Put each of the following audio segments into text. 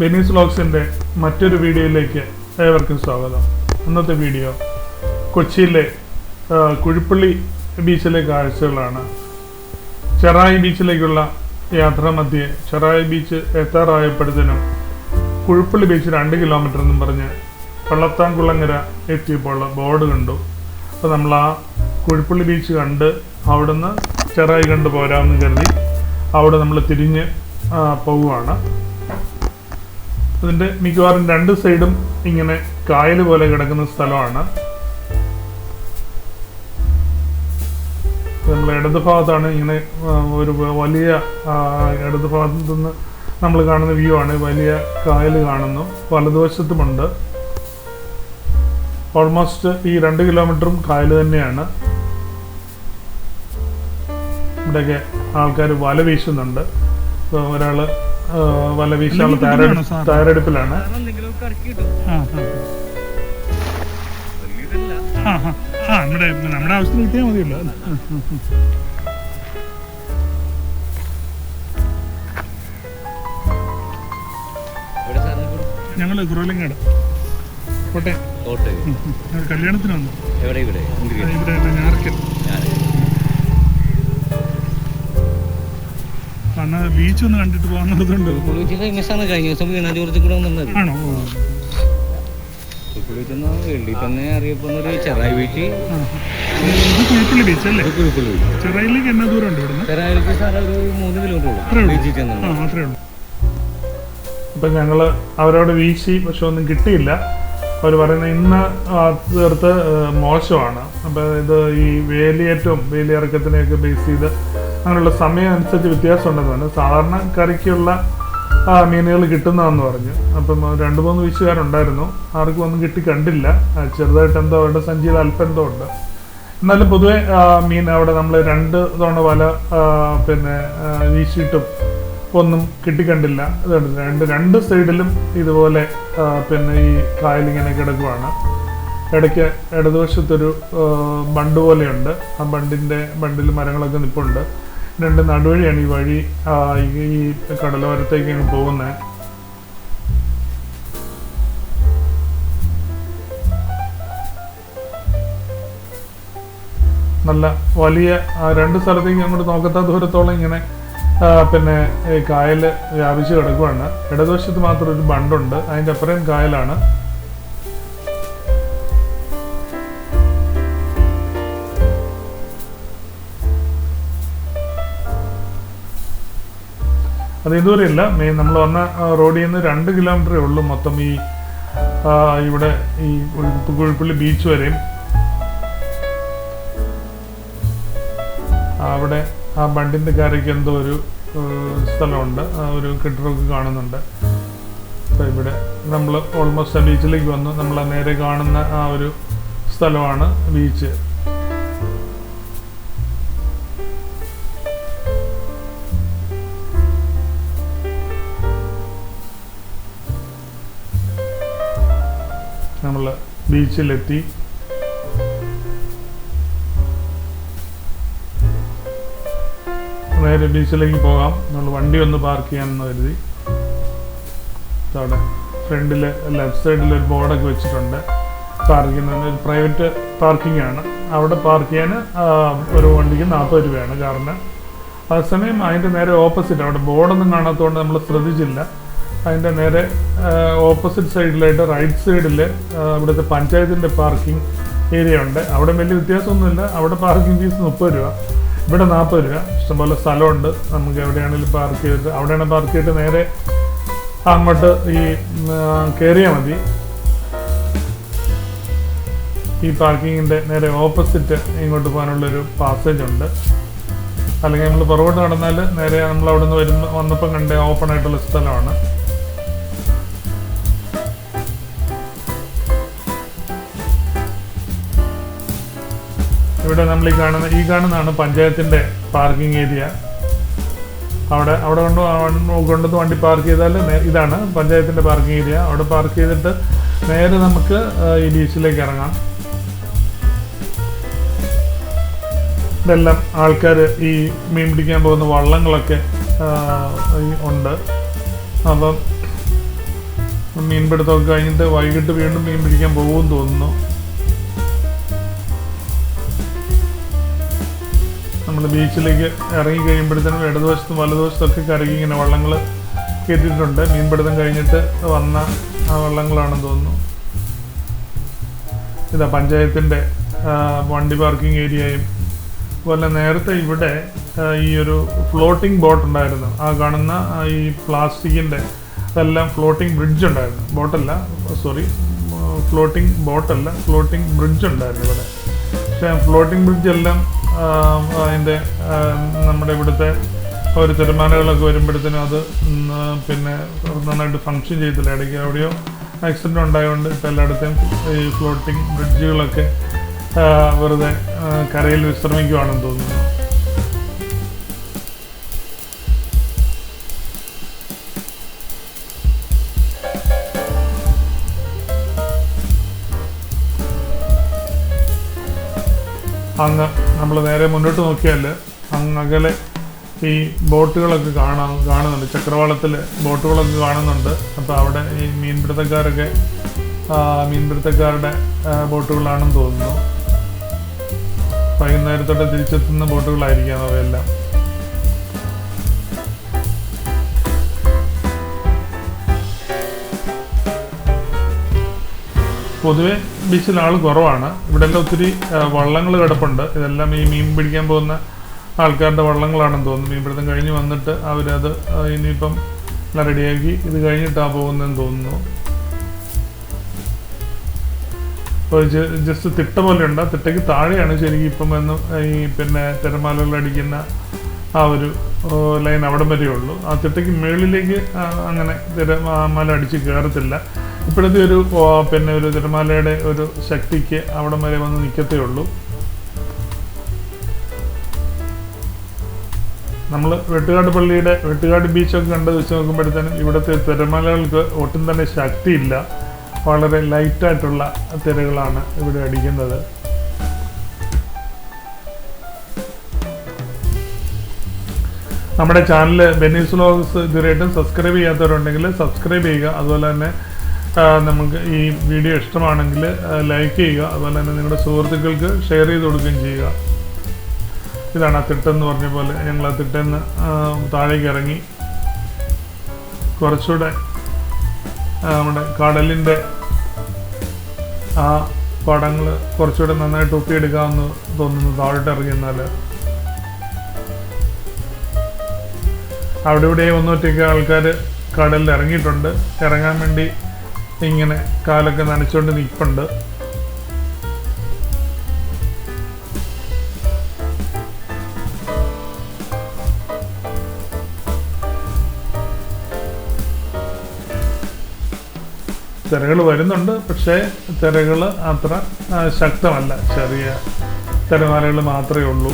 ബെനീസ് വ്ളോഗ്സിന്റെ മറ്റൊരു വീഡിയോയിലേക്ക് ഏവർക്കും സ്വാഗതം. ഇന്നത്തെ വീഡിയോ കൊച്ചിയിലെ കുഴിപ്പള്ളി ബീച്ചിലെ കാഴ്ചകളാണ്. ചെറായി ബീച്ചിലേക്കുള്ള യാത്ര മധ്യേ ചെറായി ബീച്ച് എത്താറായപ്പോഴത്തേനും കുഴിപ്പള്ളി ബീച്ച് രണ്ട് കിലോമീറ്റർ എന്നും പറഞ്ഞ് പള്ളത്താംകുളങ്ങര എത്തിയപ്പോൾ ബോർഡ് കണ്ടു. അപ്പോൾ നമ്മൾ ആ കുഴിപ്പള്ളി ബീച്ച് കണ്ട് അവിടുന്ന് ചെറായി കണ്ട് പോരാമെന്ന് കരുതി അവിടെ നമ്മൾ തിരിഞ്ഞ് പോവുകയാണ്. അതിന്റെ മിക്കവാറും രണ്ട് സൈഡും ഇങ്ങനെ കായൽ പോലെ കിടക്കുന്ന സ്ഥലമാണ്. നമ്മൾ ഇടത് ഭാഗത്താണ് ഇങ്ങനെ ഒരു വലിയ ഇടത് നിന്ന് നമ്മൾ കാണുന്ന വ്യൂ ആണ്. വലിയ കായൽ കാണുന്നു. വലതുവശത്തുമുണ്ട്. ഓൾമോസ്റ്റ് ഈ രണ്ട് കിലോമീറ്ററും കായൽ തന്നെയാണ്. ഇവിടെയൊക്കെ ആൾക്കാർ വല വീശുന്നുണ്ട്. ഒരാൾ വല വീശാനുള്ള തയ്യാറെടു തയ്യാറെടുപ്പിലാണ് ഞങ്ങൾ നമ്മുടെ നമ്മുടെ ആവശ്യത്തിന് കിട്ടിയാൽ മതിയല്ലോ അല്ലേ? ഇവിടെ സാറിന് ഞങ്ങൾ കുറവലങ്ങാട് കോട്ടയം. കല്യാണത്തിന് വന്നു. ഇവിടെ? ഇവിടെ ഞാറക്കൽ കാരണം ബീച്ച് ഒന്ന് കണ്ടിട്ട് പോകാന്നുള്ളതുണ്ട് കഴിഞ്ഞ ദിവസം കൂടെ വന്നത്. ആണോ? ചെറായി കുഴിപ്പള്ളി ബീച്ച് അല്ലേ? കുഴിപ്പള്ളി വീട്ടി ചെറയിലേക്ക് എന്നാ ദൂരം ഉണ്ട് ഇവിടുന്ന്? ചെറായിലേക്ക് സാറ് ഒരു മൂന്ന് കിലോമീറ്റർ അത്രേ ഉള്ളൂ. ഉള്ളൂ. ബീച്ചിൽ ആ ചെന്നു അത്രേ ഉള്ളൂ. അപ്പം ഞങ്ങൾ അവരോട് വീശി പക്ഷെ ഒന്നും കിട്ടിയില്ല. അവർ പറയുന്നത് ഇന്ന് തീർത്ത് മോശമാണ്. അപ്പോൾ ഇത് ഈ വേലിയേറ്റവും വേലിയിറക്കത്തിനെയൊക്കെ ബേസ് ചെയ്ത് അങ്ങനെയുള്ള സമയം അനുസരിച്ച് വ്യത്യാസം ഉണ്ടെന്ന് സാധാരണ കറിക്കുള്ള മീനുകൾ കിട്ടുന്നതെന്ന് പറഞ്ഞു. അപ്പം രണ്ട് മൂന്ന് വീശുകാരുണ്ടായിരുന്നു ആർക്കും ഒന്നും കിട്ടി കണ്ടില്ല. ചെറുതായിട്ട് എന്തോ അവരുടെ സഞ്ചിയിൽ അല്പം എന്തോ ഉണ്ട്. എന്നാലും പൊതുവെ മീൻ അവിടെ നമ്മൾ രണ്ട് തവണ വല പിന്നെ വീശിയിട്ടും ഒന്നും കിട്ടിക്കണ്ടില്ല ഇതുണ്ട് രണ്ട് രണ്ട് സൈഡിലും ഇതുപോലെ പിന്നെ ഈ കായലിങ്ങനെ കിടക്കുവാണ്. ഇടയ്ക്ക് ഇടതുവശത്തൊരു ബണ്ട് പോലെയുണ്ട്. ആ ബണ്ടിന്റെ ബണ്ടിൽ മരങ്ങളൊക്കെ നിൽപ്പുണ്ട് രണ്ട് നടുവഴിയാണ് ഈ വഴി ഈ കടലോരത്തേക്കാണ് പോകുന്നത്. നല്ല വലിയ രണ്ട് സ്ഥലത്തേക്ക് അങ്ങോട്ട് നോക്കത്ത ദൂരത്തോളം ഇങ്ങനെ പിന്നെ കായൽ വ്യാപിച്ച് കിടക്കുവാണ്. ഇടതുവശത്ത് മാത്രം ഒരു ബണ്ടുണ്ട്. അതിന്റെ അപ്പുറം കായലാണ്. അത് ഇതുവരെയില്ല മെയിൻ നമ്മൾ വന്ന റോഡിൽ നിന്ന് രണ്ട് കിലോമീറ്ററേ ഉള്ളൂ മൊത്തം ഈ ഇവിടെ ഈ കുഴി- കുഴിപ്പള്ളി ബീച്ച് വരെയും. അവിടെ ആ ബണ്ടിന്റെ കരയ്ക്ക് എന്തോ ഒരു സ്ഥലമുണ്ട്. ഒരു കെട്ടിടമൊക്കെ കാണുന്നുണ്ട്. അപ്പോൾ ഇവിടെ നമ്മൾ ഓൾമോസ്റ്റ് ആ ബീച്ചിലേക്ക് വന്നു. നമ്മൾ നേരെ കാണുന്ന ആ ഒരു സ്ഥലമാണ് ബീച്ച് ബീച്ചിലെത്തി. നേരെ ബീച്ചിലേക്ക് പോകാം. നമ്മൾ വണ്ടി ഒന്ന് പാർക്ക് ചെയ്യാമെന്ന് കരുതി. അവിടെ ഫ്രണ്ടിൽ ലെഫ്റ്റ് സൈഡിൽ ഒരു ബോർഡൊക്കെ വെച്ചിട്ടുണ്ട്. പാർക്കിംഗ് ഒരു പ്രൈവറ്റ് പാർക്കിംഗ് ആണ്. അവിടെ പാർക്ക് ചെയ്യാൻ ഒരു വണ്ടിക്ക് നാൽപ്പത് രൂപയാണ് കാരണം അതേസമയം അതിന്റെ നേരെ ഓപ്പോസിറ്റ് അവിടെ ബോർഡൊന്നും കാണാത്തതുകൊണ്ട് നമ്മൾ ശ്രദ്ധിച്ചില്ല. അതിന്റെ നേരെ ഓപ്പോസിറ്റ് സൈഡിലായിട്ട് റൈറ്റ് സൈഡിൽ ഇവിടുത്തെ പഞ്ചായത്തിന്റെ പാർക്കിംഗ് ഏരിയ ഉണ്ട്. അവിടെ വലിയ വ്യത്യാസമൊന്നുമില്ല. അവിടെ പാർക്കിംഗ് ഫീസ് മുപ്പത് രൂപ. ഇവിടെ നാൽപ്പത് രൂപ. ഇഷ്ടംപോലെ സ്ഥലമുണ്ട്. നമുക്ക് എവിടെയാണെങ്കിലും പാർക്ക് ചെയ്തിട്ട് അവിടെയാണ് പാർക്ക് ചെയ്തിട്ട് നേരെ അങ്ങോട്ട് ഈ കയറിയാൽ മതി. ഈ പാർക്കിങ്ങിന്റെ നേരെ ഓപ്പോസിറ്റ് ഇങ്ങോട്ട് പോകാനുള്ളൊരു പാസേജ് ഉണ്ട്. അല്ലെങ്കിൽ നമ്മൾ പുറകോട്ട് നടന്നാൽ നേരെ നമ്മൾ അവിടെ നിന്ന് വരുന്ന വന്നപ്പം കണ്ട ഓപ്പൺ ആയിട്ടുള്ള സ്ഥലമാണ്. ഇവിടെ നമ്മൾ ഈ കാണുന്ന ഈ കാണുന്നതാണ് പഞ്ചായത്തിന്റെ പാർക്കിംഗ് ഏരിയ അവിടെ അവിടെ കൊണ്ട് കൊണ്ടുവന്ന് വണ്ടി പാർക്ക് ചെയ്താൽ ഇതാണ് പഞ്ചായത്തിന്റെ പാർക്കിംഗ് ഏരിയ അവിടെ പാർക്ക് ചെയ്തിട്ട് നേരെ നമുക്ക് ഈ ബീച്ചിലേക്ക് ഇറങ്ങാം. ഇതെല്ലാം ആൾക്കാർ ഈ മീൻ പിടിക്കാൻ പോകുന്ന വള്ളങ്ങളൊക്കെ ഉണ്ട്. അപ്പം മീൻപിടുത്തമൊക്കെ കഴിഞ്ഞിട്ട് വൈകിട്ട് വീണ്ടും മീൻ പിടിക്കാൻ പോകുമെന്ന് തോന്നുന്നു. നമ്മൾ ബീച്ചിലേക്ക് ഇറങ്ങി കഴിയുമ്പോഴത്തേനും ഇടതുവശത്തും വലതുവശത്തൊക്കെ കരകി ഇങ്ങനെ വള്ളങ്ങൾ കയറ്റിയിട്ടുണ്ട്. മീൻപിടുത്തം കഴിഞ്ഞിട്ട് വന്ന ആ വള്ളങ്ങളാണെന്ന് തോന്നുന്നു. ഇതാ പഞ്ചായത്തിന്റെ വണ്ടി പാർക്കിംഗ് ഏരിയയും അതുപോലെ നേരത്തെ ഇവിടെ ഈ ഒരു ഫ്ലോട്ടിംഗ് ബോട്ട് ഉണ്ടായിരുന്നു. ആ കാണുന്ന ഈ പ്ലാസ്റ്റിക്കിന്റെ അതെല്ലാം ഫ്ലോട്ടിംഗ് ബ്രിഡ്ജ് ഉണ്ടായിരുന്നു. ബോട്ടല്ല സോറി ഫ്ലോട്ടിംഗ് ബോട്ടല്ല ഫ്ലോട്ടിംഗ് ബ്രിഡ്ജ് ഉണ്ടായിരുന്നു ഇവിടെ. പക്ഷേ ഫ്ലോട്ടിംഗ് ബ്രിഡ്ജ് എല്ലാം അതിന്റെ നമ്മുടെ ഇവിടുത്തെ ഒരു തിരമാലകളൊക്കെ വരുമ്പോഴത്തേനും അത് പിന്നെ നന്നായിട്ട് ഫങ്ഷൻ ചെയ്തില്ല ഇടയ്ക്ക് എവിടെയോ ആക്സിഡന്റ് ഉണ്ടായതുകൊണ്ട് ഇപ്പോൾ എല്ലായിടത്തെയും ഈ ഫ്ലോട്ടിംഗ് ബ്രിഡ്ജുകളൊക്കെ വെറുതെ കരയിൽ വിശ്രമിക്കുവാണെന്ന് തോന്നുന്നു. അങ്ങ് നമ്മൾ നേരെ മുന്നോട്ട് നോക്കിയാൽ അങ്ങ് അകലെ ഈ ബോട്ടുകളൊക്കെ കാണാ കാണുന്നുണ്ട്. ചക്രവാളത്തിൽ ബോട്ടുകളൊക്കെ കാണുന്നുണ്ട്. അപ്പോൾ അവിടെ ഈ മീൻപിടുത്തക്കാരൊക്കെ മീൻപിടുത്തക്കാരുടെ ബോട്ടുകളാണെന്ന് തോന്നുന്നു. വൈകുന്നേരത്തോടെ തിരിച്ചെത്തുന്ന ബോട്ടുകളായിരിക്കാം അവയെല്ലാം. പൊതുവെ ബീച്ചിൽ ആൾ കുറവാണ്. ഇവിടെ എല്ലാം ഒത്തിരി വള്ളങ്ങൾ കിടപ്പുണ്ട്. ഇതെല്ലാം ഈ മീൻ പിടിക്കാൻ പോകുന്ന ആൾക്കാരുടെ വള്ളങ്ങളാണെന്ന് തോന്നുന്നു. മീൻപിടുത്തം കഴിഞ്ഞ് വന്നിട്ട് അവരത് ഇനിയിപ്പം റെഡിയാക്കി ഇത് കഴിഞ്ഞിട്ടാണ് പോകുന്നതെന്ന് തോന്നുന്നു. ഇപ്പോൾ ജസ്റ്റ് തിട്ട പോലെ ഉണ്ട് തിട്ടയ്ക്ക് താഴെയാണ് ശരിക്കും ഇപ്പം എന്ന് ഈ പിന്നെ തിരമാലകൾ അടിക്കുന്ന ആ ഒരു ലൈൻ അവിടം വരെയുള്ളൂ. ആ തിട്ടയ്ക്ക് മുകളിലേക്ക് അങ്ങനെ തിരമാല അടിച്ച് കയറത്തില്ല ഇപ്പോഴത്തെ ഒരു പിന്നെ ഒരു തിരമാലയുടെ ഒരു ശക്തിക്ക് അവിടം വരെ വന്ന് നിൽക്കത്തേ ഉള്ളൂ. നമ്മൾ വെട്ടുകാട് പള്ളിയുടെ വെട്ടുകാട് ബീച്ചൊക്കെ കണ്ട് വെച്ച് നോക്കുമ്പോഴത്തേനും ഇവിടുത്തെ തിരമാലകൾക്ക് ഒട്ടും തന്നെ ശക്തിയില്ല. വളരെ ലൈറ്റായിട്ടുള്ള തിരകളാണ് ഇവിടെ അടിക്കുന്നത്. നമ്മുടെ ചാനൽ ബെനീസ് വ്ലോഗ്സ് ഇതുവരെയായിട്ടും സബ്സ്ക്രൈബ് ചെയ്യാത്തവരുണ്ടെങ്കിൽ സബ്സ്ക്രൈബ് ചെയ്യുക. അതുപോലെ തന്നെ നമുക്ക് ഈ വീഡിയോ ഇഷ്ടമാണെങ്കിൽ ലൈക്ക് ചെയ്യുക. അതുപോലെ തന്നെ നിങ്ങളുടെ സുഹൃത്തുക്കൾക്ക് ഷെയർ ചെയ്ത് കൊടുക്കുകയും ചെയ്യുക. ഇതാണ് ആ തിട്ടെന്ന് പറഞ്ഞ പോലെ. ഞങ്ങൾ ആ തിട്ടെന്ന് താഴേക്ക് ഇറങ്ങി. കുറച്ചുകൂടെ നമ്മുടെ കടലിന്റെ ആ പടങ്ങൾ കുറച്ചുകൂടെ നന്നായിട്ട് ഒപ്പിയെടുക്കാമെന്ന് തോന്നുന്നു താഴോട്ട് ഇറങ്ങിയെന്നാൽ അവിടെ ഇവിടെ ഒന്നൊറ്റയ്ക്ക് ആൾക്കാർ കടലിൽ ഇറങ്ങിയിട്ടുണ്ട്. ഇറങ്ങാൻ വേണ്ടി ഇങ്ങനെ കാലൊക്കെ നനച്ചുകൊണ്ട് നിൽപ്പുണ്ട് തിരകൾ വരുന്നുണ്ട് പക്ഷേ തിരകൾ അത്ര ശക്തമല്ല. ചെറിയ തിരമാലകൾ മാത്രമേ ഉള്ളൂ.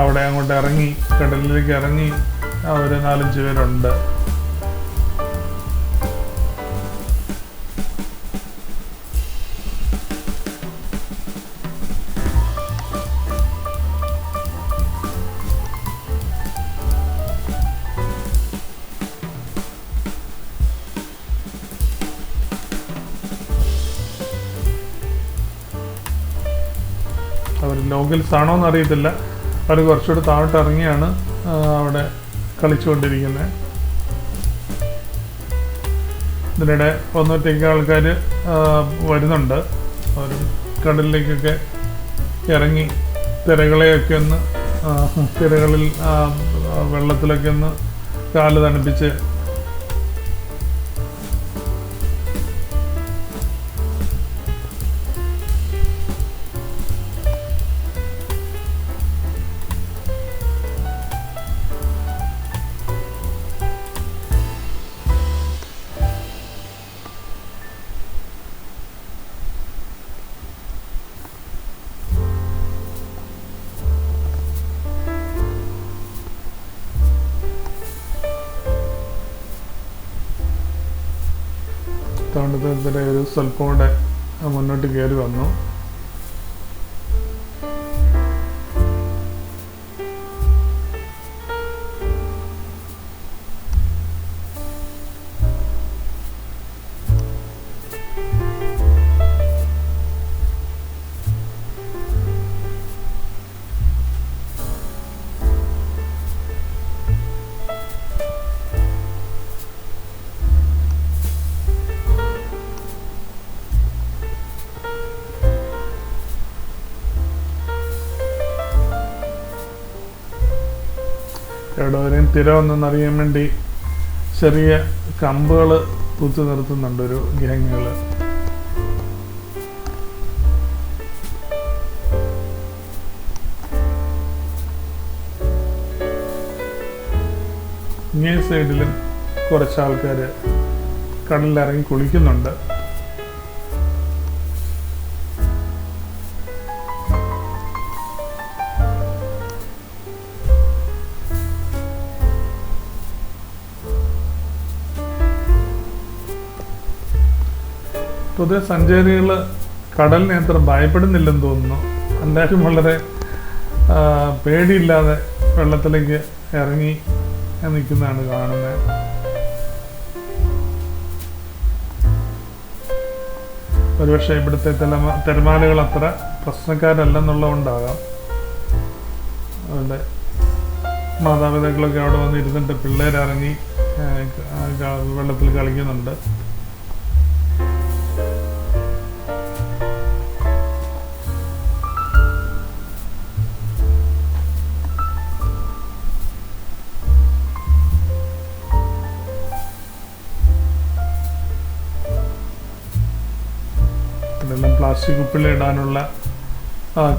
അവിടെ അങ്ങോട്ട് ഇറങ്ങി കടലിലേക്ക് ഇറങ്ങി ഒരു നാലഞ്ച് പേരുണ്ട്. അവർ ലോക്കൽസ് ആണോ എന്ന് അറിയത്തില്ല അവർ കുറച്ചുകൂടി താഴോട്ട് ഇറങ്ങിയാണ് അവിടെ കളിച്ചുകൊണ്ടിരിക്കുന്നത്. ഇതിനിടെ ഒന്നൊറ്റയ്ക്ക് ആൾക്കാർ വരുന്നുണ്ട്. അവർ കടലിലേക്കൊക്കെ ഇറങ്ങി തിരകളെയൊക്കെ ഒന്ന് തിരകളിൽ വെള്ളത്തിലൊക്കെ ഒന്ന് കാൽ തണുപ്പിച്ച് തോണ്ടത്തിന്റെ ഒരു സ്വല്പം കൂടെ മുന്നോട്ട് കയറി വന്നു. എവിടെ വരെയും തിര ഒന്നെന്നറിയാൻ വേണ്ടി ചെറിയ കമ്പുകൾ തൂത്തു നിർത്തുന്നുണ്ട് ഒരു ഗ്യാങ്ങുകൾ. ഇങ്ങേ സൈഡിലും കുറച്ച് ആൾക്കാർ കടലിലിറങ്ങി കുളിക്കുന്നുണ്ട്. പൊതുവെ സഞ്ചാരികൾ കടലിനെ അത്ര ഭയപ്പെടുന്നില്ലെന്ന് തോന്നുന്നു. എല്ലാവരും വളരെ പേടിയില്ലാതെ വെള്ളത്തിലേക്ക് ഇറങ്ങി നിൽക്കുന്നതാണ് കാണുന്നത്. ഒരുപക്ഷെ ഇവിടുത്തെ തിരമാ തിരമാലകൾ അത്ര പ്രശ്നക്കാരല്ലെന്നുള്ളതുകൊണ്ടാകാം. അവരുടെ മാതാപിതാക്കളൊക്കെ അവിടെ വന്ന് ഇരുന്നിട്ട് പിള്ളേരിറങ്ങി വെള്ളത്തിൽ കളിക്കുന്നുണ്ട്. ഇതെല്ലാം പ്ലാസ്റ്റിക് കുപ്പികൾ ഇടാനുള്ള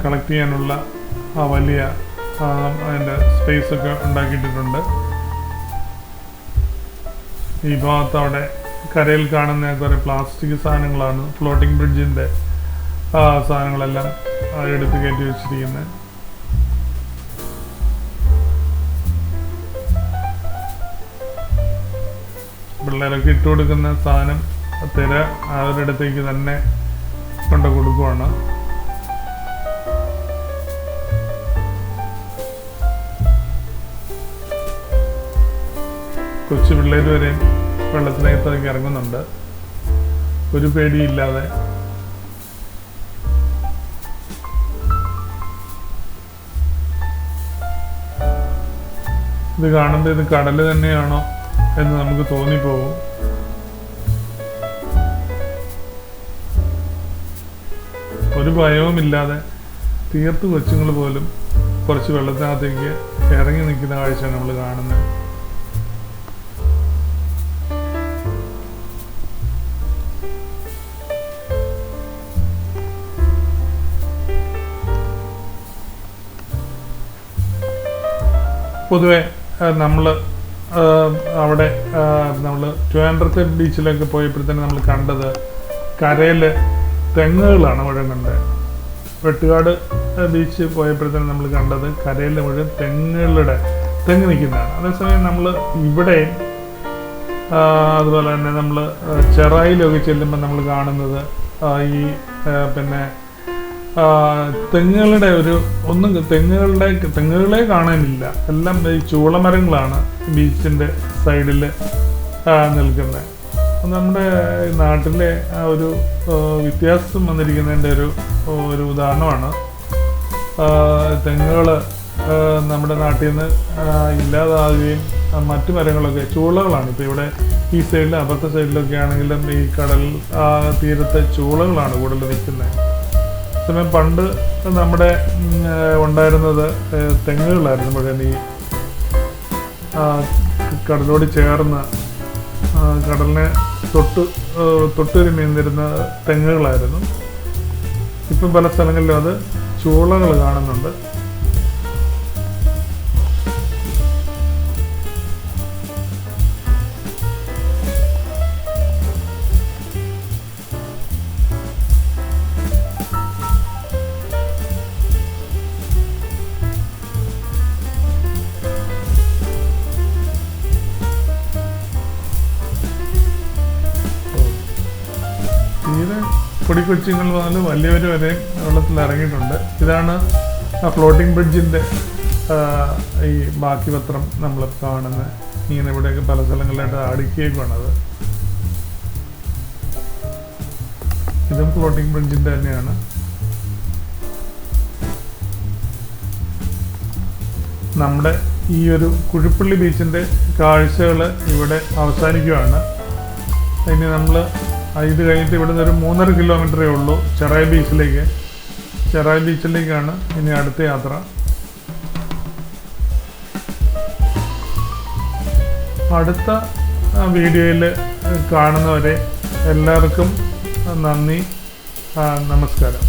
കളക്ട് ചെയ്യാനുള്ള ആ വലിയ അതിന്റെ സ്പേസ് ഒക്കെ ഉണ്ടാക്കിയിട്ടുണ്ട് ഈ ഭാഗത്ത് അവിടെ കരയിൽ കാണുന്ന കുറേ പ്ലാസ്റ്റിക് സാധനങ്ങളാണ് ഫ്ലോട്ടിംഗ് ബ്രിഡ്ജിന്റെ സാധനങ്ങളെല്ലാം എടുത്ത് കയറ്റി വെച്ചിരിക്കുന്നത്. പിള്ളേരൊക്കെ ഇട്ട് കൊടുക്കുന്ന സാധനം തിര അവരുടെ അടുത്തേക്ക് തന്നെ കൊണ്ട് കൊടുക്കുവാണ്. കൊച്ചു പിള്ളേർ വരെ വെള്ളത്തിനകത്തേക്ക് ഇറങ്ങുന്നുണ്ട്. ഒരു പേടിയില്ലാതെ. ഇത് കാണുമ്പോൾ ഇത് കടൽ തന്നെയാണോ എന്ന് നമുക്ക് തോന്നിപ്പോകും. ഒരു ഭയവുമില്ലാതെ തീർത്ത് കൊച്ചുങ്ങൾ പോലും കുറച്ച് വെള്ളത്തിനകത്തേക്ക് ഇറങ്ങി നിൽക്കുന്ന കാഴ്ചയാണ് നമ്മൾ കാണുന്നത്. പൊതുവെ നമ്മൾ അവിടെ നമ്മൾ ട്രിവാൻഡ്രത്തെ ബീച്ചിലൊക്കെ പോയപ്പോഴത്തേന് നമ്മൾ കണ്ടത് കരയിൽ തെങ്ങുകളാണ് മുഴുവൻ കണ്ടത്. വെട്ടുകാട് ബീച്ച് പോയപ്പോഴത്തേന് നമ്മൾ കണ്ടത് കരയിൽ മുഴുവൻ തെങ്ങുകളുടെ തെങ്ങ് നിൽക്കുന്നതാണ്. അതേസമയം നമ്മൾ ഇവിടെ അതുപോലെ തന്നെ നമ്മൾ ചെറായിലൊക്കെ ചെല്ലുമ്പോൾ നമ്മൾ കാണുന്നത് ഈ പിന്നെ തെങ്ങുകളുടെ ഒരു ഒന്നും തെങ്ങുകളുടെ തെങ്ങുകളെ കാണാനില്ല. എല്ലാം ഈ ചൂളമരങ്ങളാണ് ബീച്ചിന്റെ സൈഡിൽ നിൽക്കുന്നത്. നമ്മുടെ നാട്ടിലെ ആ ഒരു വ്യത്യാസം വന്നിരിക്കുന്നതിന്റെ ഒരു ഒരു ഉദാഹരണമാണ്. തെങ്ങുകൾ നമ്മുടെ നാട്ടിൽ നിന്ന് ഇല്ലാതാകുകയും മറ്റു മരങ്ങളൊക്കെ ചൂളകളാണ്. ഇപ്പോൾ ഇവിടെ ഈ സൈഡിൽ അപ്പുറത്തെ സൈഡിലൊക്കെ ആണെങ്കിലും ഈ കടൽ തീരത്തെ ചൂളകളാണ് കൂടുതൽ നിൽക്കുന്നത് സമയം പണ്ട് നമ്മുടെ ഉണ്ടായിരുന്നത് തെങ്ങുകളായിരുന്നു മുഴുവൻ ഈ കടലോട് ചേർന്ന് കടലിനെ തൊട്ട് ആ, നീന്തിരുന്ന തെങ്ങുകളായിരുന്നു. ഇപ്പം പല സ്ഥലങ്ങളിലും അത് ചൂളകൾ കാണുന്നുണ്ട്. പൊടിക്കൊച്ചുങ്ങൾ മുതൽ വലിയവർ വരെ വെള്ളത്തിൽ ഇറങ്ങിയിട്ടുണ്ട് ഇതാണ് ആ ഫ്ലോട്ടിംഗ് ബ്രിഡ്ജിന്റെ ഈ ബാക്കി പത്രം നമ്മൾ കാണുന്ന ഇങ്ങനെ ഇവിടെയൊക്കെ പല സ്ഥലങ്ങളിലായിട്ട് അടുക്കിയേക്കാണ് അത് ഇതും ഫ്ലോട്ടിംഗ് ബ്രിഡ്ജിന്റെ തന്നെയാണ്. നമ്മുടെ ഈ ഒരു കുഴിപ്പള്ളി ബീച്ചിന്റെ കാഴ്ചകൾ ഇവിടെ അവസാനിക്കുകയാണ് ഇനി നമ്മൾ ഇത് കഴിഞ്ഞിട്ട് ഇവിടുന്ന് ഒരു മൂന്നര കിലോമീറ്ററേ ഉള്ളൂ. ചെറായി ബീച്ചിലേക്ക്. ചെറായി ബീച്ചിലേക്കാണ് ഇനി അടുത്ത യാത്ര. അടുത്ത വീഡിയോയിൽ കാണുന്നവരെ എല്ലാവർക്കും നന്ദി. നമസ്കാരം.